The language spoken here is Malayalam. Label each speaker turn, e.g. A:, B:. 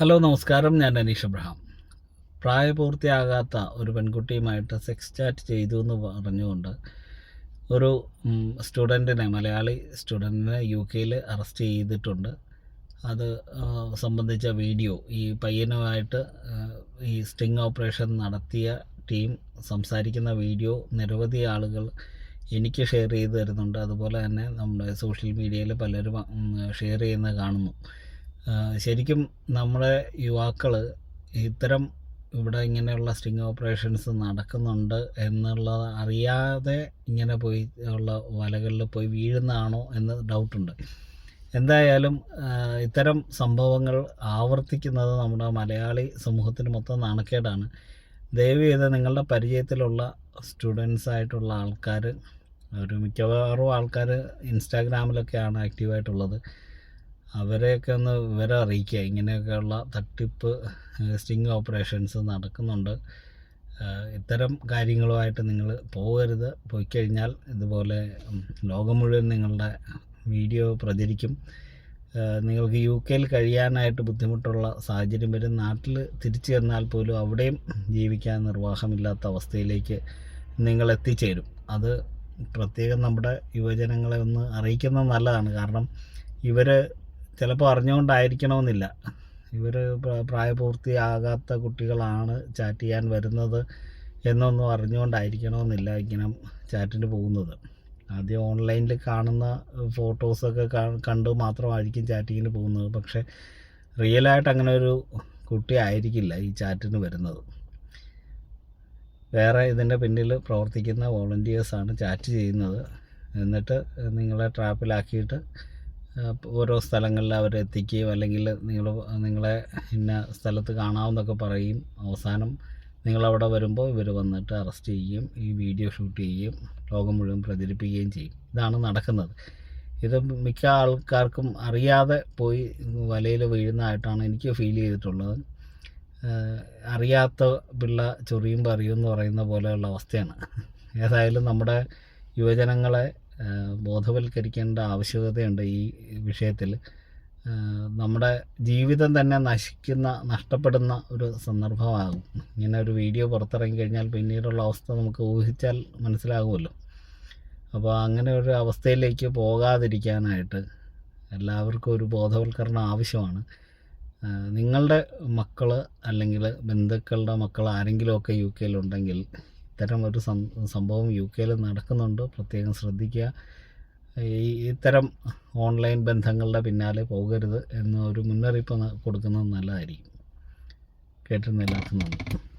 A: ഹലോ നമസ്കാരം. ഞാൻ അനീഷ് അബ്രഹാം. പ്രായപൂർത്തിയാകാത്ത ഒരു പെൺകുട്ടിയുമായിട്ട് സെക്സ് ചാറ്റ് ചെയ്തു എന്ന് പറഞ്ഞുകൊണ്ട് ഒരു സ്റ്റുഡന്റിനെ മലയാളി സ്റ്റുഡന്റിനെ യു കെയിൽ അറസ്റ്റ് ചെയ്തിട്ടുണ്ട്. അത് സംബന്ധിച്ച വീഡിയോ. ഈ പയ്യനുമായിട്ട് ഈ സ്റ്റിങ് ഓപ്പറേഷൻ നടത്തിയ ടീം സംസാരിക്കുന്ന വീഡിയോ നിരവധി ആളുകൾ എനിക്ക് ഷെയർ ചെയ്ത് തരുന്നുണ്ട്. അതുപോലെ തന്നെ നമ്മുടെ സോഷ്യൽ മീഡിയയിൽ പലരും ഷെയർ ചെയ്യുന്നത് കാണുന്നു. ശരിക്കും നമ്മുടെ യുവാക്കൾ ഇത്തരം ഇവിടെ ഇങ്ങനെയുള്ള സ്റ്റിങ് ഓപ്പറേഷൻസ് നടക്കുന്നുണ്ട് എന്നുള്ള അറിയാതെ ഇങ്ങനെ പോയി ഉള്ള വലകളിൽ പോയി വീഴുന്നതാണോ എന്ന് ഡൗട്ടുണ്ട്. എന്തായാലും ഇത്തരം സംഭവങ്ങൾ ആവർത്തിക്കുന്നത് നമ്മുടെ മലയാളി സമൂഹത്തിന് മൊത്തം നാണക്കേടാണ്. ദയവ് ചെയ്ത് നിങ്ങളുടെ പരിചയത്തിലുള്ള സ്റ്റുഡൻസ് ആയിട്ടുള്ള ആൾക്കാർ ഒരു മിക്കവാറും ആൾക്കാർ ഇൻസ്റ്റാഗ്രാമിലൊക്കെയാണ് ആക്റ്റീവായിട്ടുള്ളത്. അവരെയൊക്കെ ഒന്ന് വിവരം അറിയിക്കുക. ഇങ്ങനെയൊക്കെയുള്ള തട്ടിപ്പ് സ്റ്റിങ് ഓപ്പറേഷൻസ് നടക്കുന്നുണ്ട്. ഇത്തരം കാര്യങ്ങളുമായിട്ട് നിങ്ങൾ പോകരുത്. പോയി കഴിഞ്ഞാൽ ഇതുപോലെ ലോകം മുഴുവൻ നിങ്ങളുടെ വീഡിയോ പ്രചരിക്കും. നിങ്ങൾക്ക് യു കെയിൽ കഴിയാനായിട്ട് ബുദ്ധിമുട്ടുള്ള സാഹചര്യം വരും. നാട്ടിൽ തിരിച്ചു ചെന്നാൽ പോലും അവിടെയും ജീവിക്കാൻ നിർവാഹമില്ലാത്ത അവസ്ഥയിലേക്ക് നിങ്ങൾ എത്തിച്ചേരും. അത് പ്രത്യേകം നമ്മുടെ യുവജനങ്ങളെ ഒന്ന് അറിയിക്കുന്നത് നല്ലതാണ്. കാരണം ഇവർ ചിലപ്പോൾ അറിഞ്ഞുകൊണ്ടായിരിക്കണമെന്നില്ല. ഇവർ പ്രായപൂർത്തിയാകാത്ത കുട്ടികളാണ് ചാറ്റ് ചെയ്യാൻ വരുന്നത് എന്നൊന്നും അറിഞ്ഞുകൊണ്ടായിരിക്കണമെന്നില്ല ഇങ്ങനെ ചാറ്റിന് പോകുന്നത്. ആദ്യം ഓൺലൈനിൽ കാണുന്ന ഫോട്ടോസൊക്കെ കണ്ട് മാത്രമായിരിക്കും ചാറ്റിങ്ങിന് പോകുന്നത്. പക്ഷേ റിയലായിട്ട് അങ്ങനെ ഒരു കുട്ടി ആയിരിക്കില്ല ഈ ചാറ്റിന് വരുന്നത്. വേറെ ഇതിന്റെ പിന്നിൽ പ്രവർത്തിക്കുന്ന വോളണ്ടിയേഴ്സാണ് ചാറ്റ് ചെയ്യുന്നത്. എന്നിട്ട് നിങ്ങളെ ട്രാപ്പിലാക്കിയിട്ട് ഓരോ സ്ഥലങ്ങളിൽ അവരെ എത്തിക്കുകയും അല്ലെങ്കിൽ നിങ്ങൾ നിങ്ങളെ ഇന്ന സ്ഥലത്ത് കാണാമെന്നൊക്കെ പറയും. അവസാനം നിങ്ങളവിടെ വരുമ്പോൾ ഇവർ വന്നിട്ട് അറസ്റ്റ് ചെയ്യുകയും ഈ വീഡിയോ ഷൂട്ട് ചെയ്യുകയും ലോകം മുഴുവൻ പ്രചരിപ്പിക്കുകയും ചെയ്യും. ഇതാണ് നടക്കുന്നത്. ഇത് മിക്ക ആൾക്കാർക്കും അറിയാതെ പോയി വലയിൽ വീഴുന്നതായിട്ടാണ് എനിക്ക് ഫീൽ ചെയ്തിട്ടുള്ളത്. അറിയാത്ത പിള്ള ചൊറിയും പറയും എന്ന് പറയുന്ന പോലെയുള്ള അവസ്ഥയാണ്. ഏതായാലും നമ്മുടെ യുവജനങ്ങളെ ബോധവൽക്കരിക്കേണ്ട ആവശ്യകതയുണ്ട് ഈ വിഷയത്തിൽ. നമ്മുടെ ജീവിതം തന്നെ നശിക്കുന്ന നഷ്ടപ്പെടുന്ന ഒരു സന്ദർഭമാകും. ഇങ്ങനെ ഒരു വീഡിയോ പുറത്തിറങ്ങി കഴിഞ്ഞാൽ പിന്നീടുള്ള അവസ്ഥ നമുക്ക് ഊഹിച്ചാൽ മനസ്സിലാകുമല്ലോ. അപ്പോൾ അങ്ങനെ ഒരു അവസ്ഥയിലേക്ക് പോകാതിരിക്കാനായിട്ട് എല്ലാവർക്കും ഒരു ബോധവൽക്കരണം ആവശ്യമാണ്. നിങ്ങളുടെ മക്കൾ അല്ലെങ്കിൽ ബന്ധുക്കളുടെ മക്കൾ ആരെങ്കിലുമൊക്കെ യു കെയിലുണ്ടെങ്കിൽ ഇത്തരം ഒരു സംഭവം യു കെയിൽ നടക്കുന്നുണ്ട്. പ്രത്യേകം ശ്രദ്ധിക്കുക. ഈ ഇത്തരം ഓൺലൈൻ ബന്ധങ്ങളുടെ പിന്നാലെ പോകരുത് എന്നൊരു മുന്നറിയിപ്പ് കൊടുക്കുന്നത് നല്ലതായിരിക്കും. കേട്ടിരുന്ന എല്ലാവർക്കും നന്ദി.